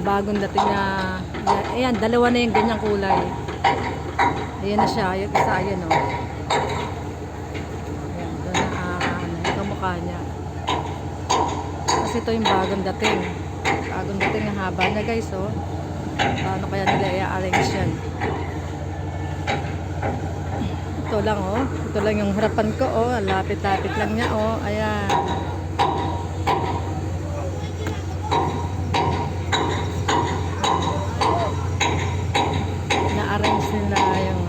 bagong dating na, ayan, dalawa na yung ganyang kulay. Ayan na siya, yung isa, ayan o. Ayan, doon na, ah, ano, yung kamukha niya. Kasi ito yung bagong dating. Bagong dating ang haba niya guys, oh. Paano kaya nila i-arrange yan? Ito lang, oh. Ito lang yung harapan ko, oh. Lapit-lapit lang niya, oh. Ayan. Na-arrange nila yung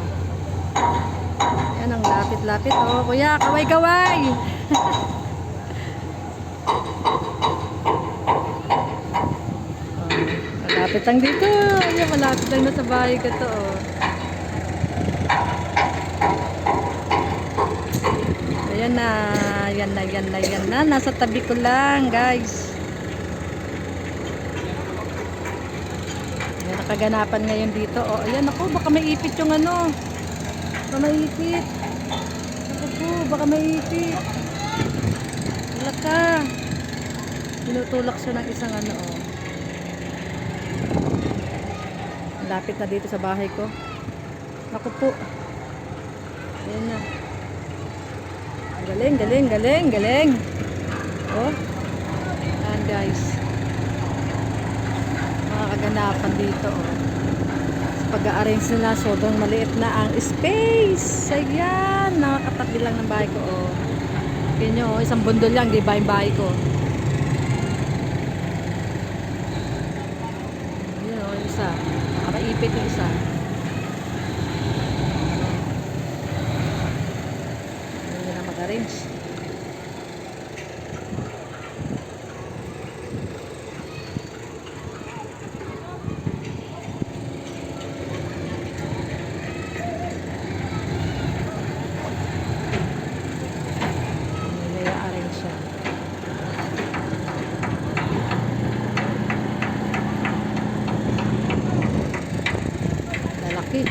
yan ang lapit-lapit, oh. Kuya, kaway-kaway! Oh, malapit lang dito. Ayan, malapit lang na sa bahay ko to, oh. Ayan na, yan na, yan na, yan na. Nasa tabi ko lang, guys. Ayan, nakaganapan ngayon dito. Oh, ayan ako, baka may ipit yung ano. Baka may ipit. Baka may ipit. Wala ka. Tinutulak siya ng isang ano, oh. Lapit na dito sa bahay ko. Ako po. Ayan na. Galing, galing, galing, galing. Oh. Ayan guys. Mga dito. Oh. Pag-arrange nila, sobrang maliit na ang space. Ayan. Nakakatabi lang ng bahay ko. Oh. Kaya nyo, oh, isang bundol lang, di ba yung bahay ko? Ayan oh, yung isa. Nakaipit yung isa. Hindi na mag-arrange. Hindi na arrange siya. Lalaki.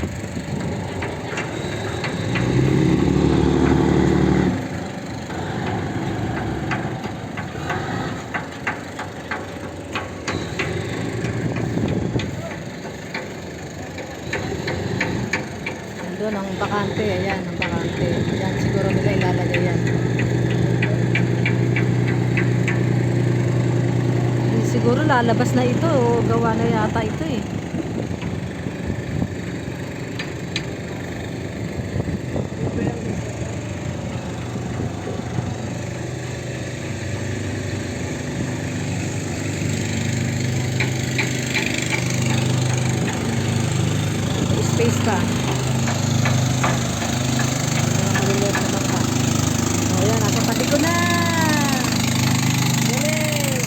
Nandun ang bakante. Ayan, ang bakante. Yan, siguro nila ilalagay yan. Eh, Siguro lalabas na ito. O gawa na yata ito eh. May space pa. Ayan, maliliit na bangka. O yan, nasa tabi ko na. Galing.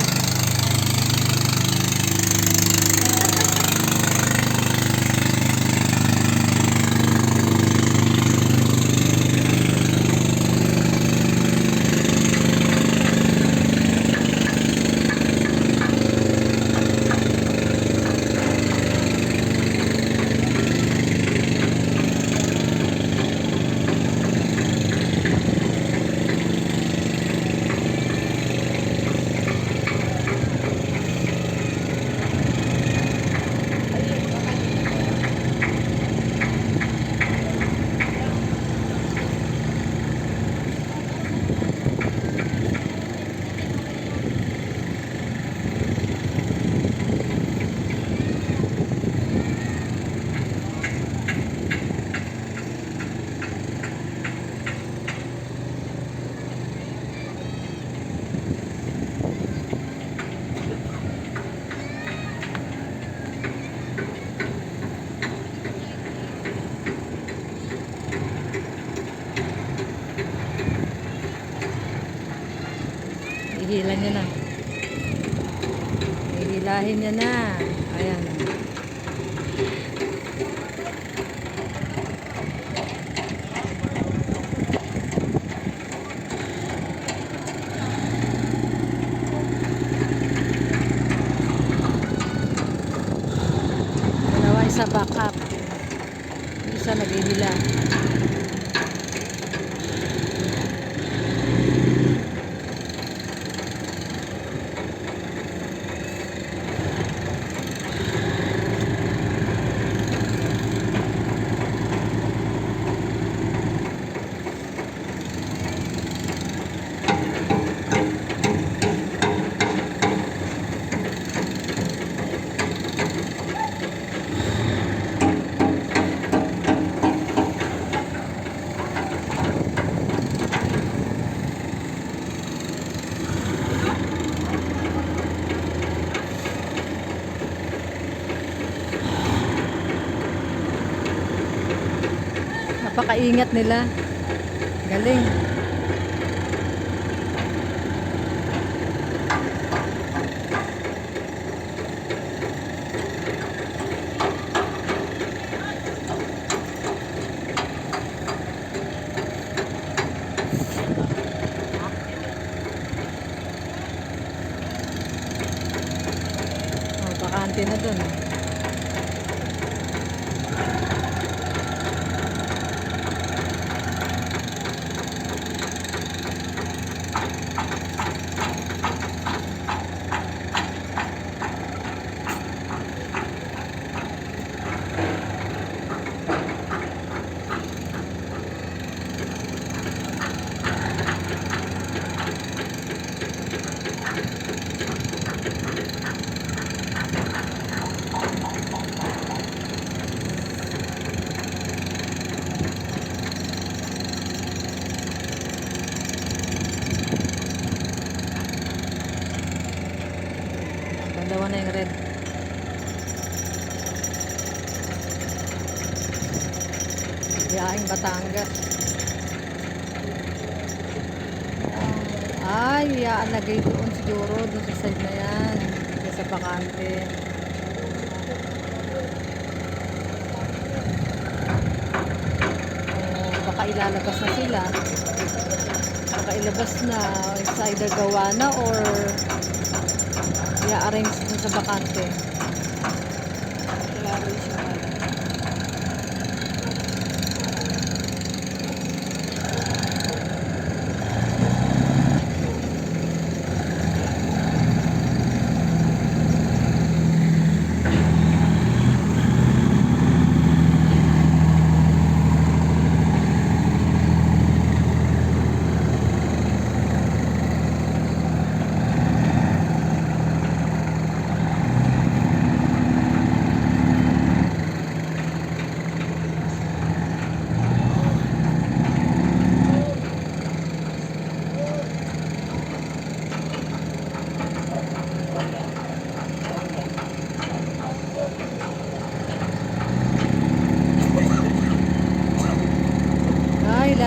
Ihilan niya na. Ihilahin niya na. Ayan. Dalawa isa back up. Isa naghihila. Napakaingat nila. Galing. Oh, bakante na dun. Dalawa na yung red. Biyaing Batangas. Ay, iaalagay doon siguro, doon sa side na yan. Sa bakante. Oh, baka ilalabas na sila. Baka ilabas na. It's either gawa na or i-arrange sa bakante.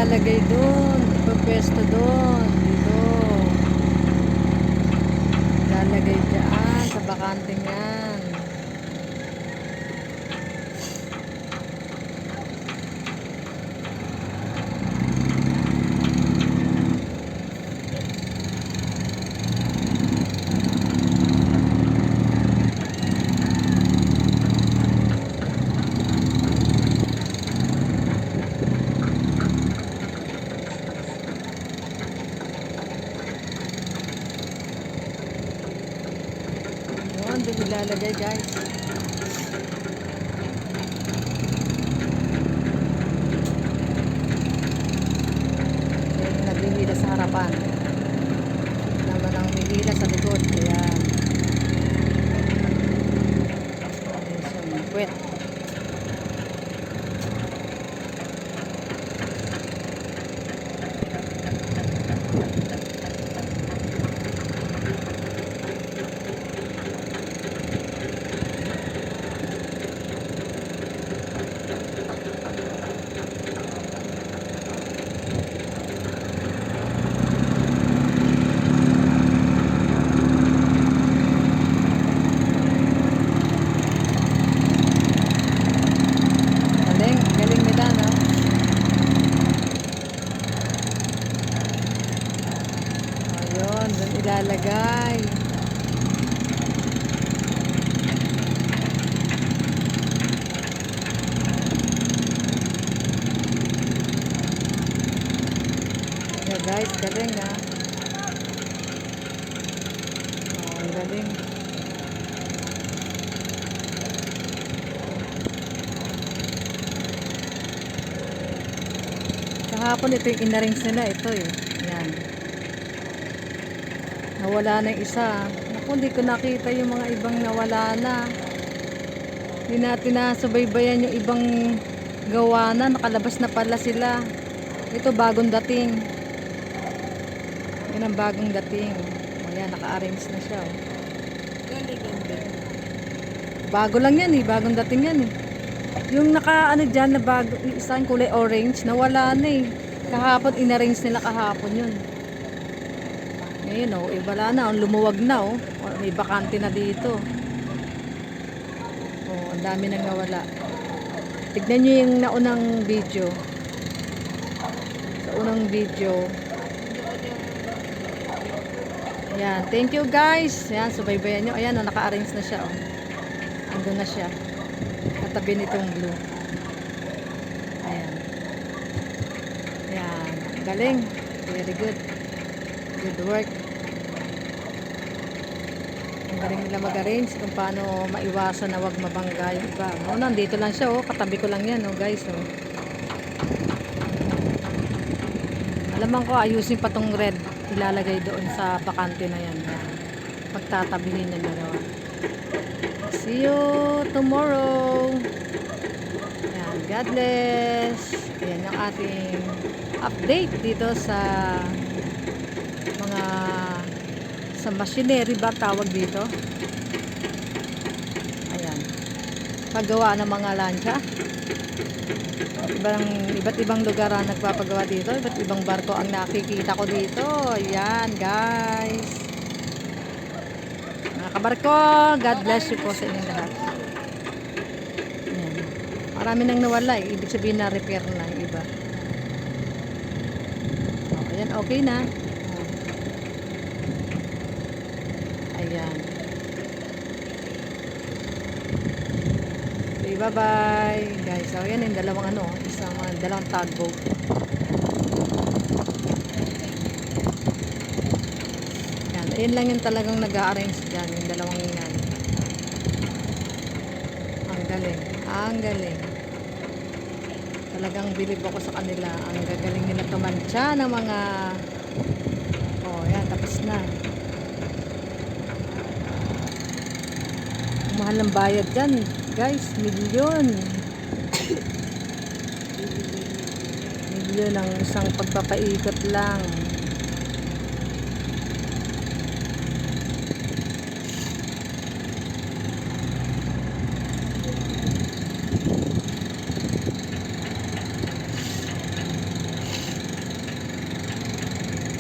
Ay, lalagay doon. Ipapwesto doon. Dito. Lalagay dyan sa bakante yan. Yun, doon ilalagay guys. Yan yung naghihila sa harapan. Naman ang humihila sa likod. Ayan. Ayan yung puwet. Galing, galing nila, no? Ayun, doon ilalagay. Yeah, guys, galing, ha? Oh, ang galing. Kahapon ito yung inarrange nila. Ito eh. Nawala na yung isa. Naku, hindi ko nakita yung mga ibang nawala na. Hindi natin nasubaybayan yung ibang gawa na. Nakalabas na pala sila. Ito bagong dating. Yan ang bagong dating. O yan, naka-arrange na siya. Oh. Bago lang yan eh. Bagong dating yan eh. Yung naka ano dyan na bago, isang kulay orange, nawala na eh. Kahapon, inarrange nila kahapon yun. Ngayon oh, eh wala na, oh, lumuwag na oh. Oh, May bakante na dito. Oh, ang dami nang nawala. Tignan nyo yung naunang video. Sa unang video. Ayan, thank you guys. Ayan, subaybayan nyo. Ayan, oh, naka-arrange na siya oh. Andun na siya. Katabi nitong blue. Ayan. Ayan. Galing. Very good. Good work. Ang galing nila mag-arrange kung paano maiwasan na wag mabangga yung iba. No, nandito lang siya, oh. Katabi ko lang yan, oh, guys, oh. Alaman ko, ayusin pa tong red. Ilalagay doon sa bakante na yan. Pagtatabihin yung dalawa. See you tomorrow. Ayan, God bless. Ayan yung ating update dito sa sa machinery ba tawag dito? Ayan. Paggawa ng mga lancha. Ibang, iba't ibang lugar ang nagpapagawa dito. Iba't ibang barko ang nakikita ko dito. Ayan, guys. Mga kabarko, God bless you po sa inyong lahat. Ayan. Marami nang nawala eh. Ibig sabihin na repair na iba. Ayan, okay na. O. Ayan. Okay, bye-bye. Guys, so ayan yung dalawang ano, isang uh, dalawang tugboat. Yan, ayun lang yung talagang nag-a-arrange dyan, yung dalawang yan. Ang galing, ang galing. Talagang bilib ako sa kanila. Ang gagaling nila tumantsa ng mga... Oh, yan, tapos na. Mahal ng bayad dyan, guys, milyon. milyon ang isang pagpapaikot lang.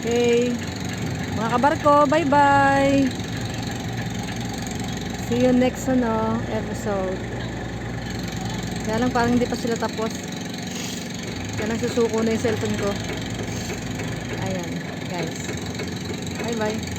Okay. Mga kabarko, bye-bye. See you next ano, episode. Kaya lang parang hindi pa sila tapos. Kaya lang susuko na yung cellphone ko. Ayan, guys. Bye-bye.